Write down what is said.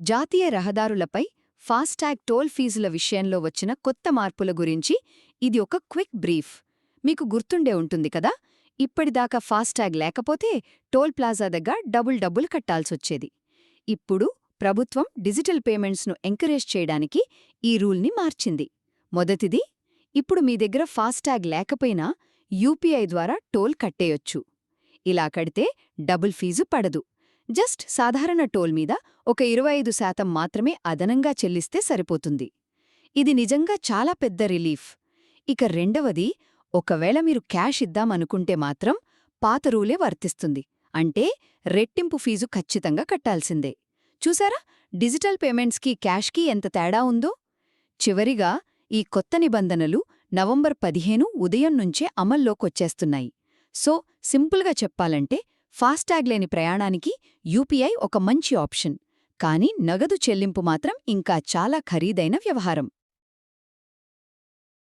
జాతీయ రహదారులపై FASTag toll ఫీజుల విషయంలో వచ్చిన కొత్త మార్పుల గురించి ఇది ఒక క్విక్ బ్రీఫ్. మీకు గుర్తుండే ఉంటుంది కదా? ఇప్పటిదాకా ఫాస్టాగ్ లేకపోతే టోల్ ప్లాజా దగ్గర డబుల్ డబ్బులు కట్టాల్సొచ్చేది. ఇప్పుడు ప్రభుత్వం డిజిటల్ పేమెంట్స్ను ఎంకరేజ్ చేయడానికి ఈ రూల్ని మార్చింది. మొదటిది ఇప్పుడు మీ దగ్గర ఫాస్టాగ్ లేకపోయినా యూపీఐ ద్వారా టోల్ కట్టేయొచ్చు. ఇలా కడితే డబుల్ ఫీజు పడదు. జస్ట్ సాధారణ టోల్ మీద ఒక ఇరవై ఐదు శాతం మాత్రమే అదనంగా చెల్లిస్తే సరిపోతుంది. ఇది నిజంగా చాలా పెద్ద రిలీఫ్. ఇక రెండవది ఒకవేళ మీరు క్యాష్ ఇద్దామనుకుంటే మాత్రం పాత రూలే వర్తిస్తుంది. అంటే రెట్టింపు ఫీజు ఖచ్చితంగా కట్టాల్సిందే. చూసారా? డిజిటల్ పేమెంట్స్కి క్యాష్కి ఎంత తేడా ఉందో? చివరిగా ఈ కొత్త నిబంధనలు నవంబర్ పదిహేను ఉదయం నుంచే అమల్లోకొచ్చేస్తున్నాయి. సో సింపుల్గా చెప్పాలంటే ఫాస్టాగ్ లేని ప్రయాణానికి యూపీఐ ఒక మంచి ఆప్షన్. కానీ నగదు చెల్లింపు మాత్రం ఇంకా చాలా ఖరీదైన వ్యవహారం.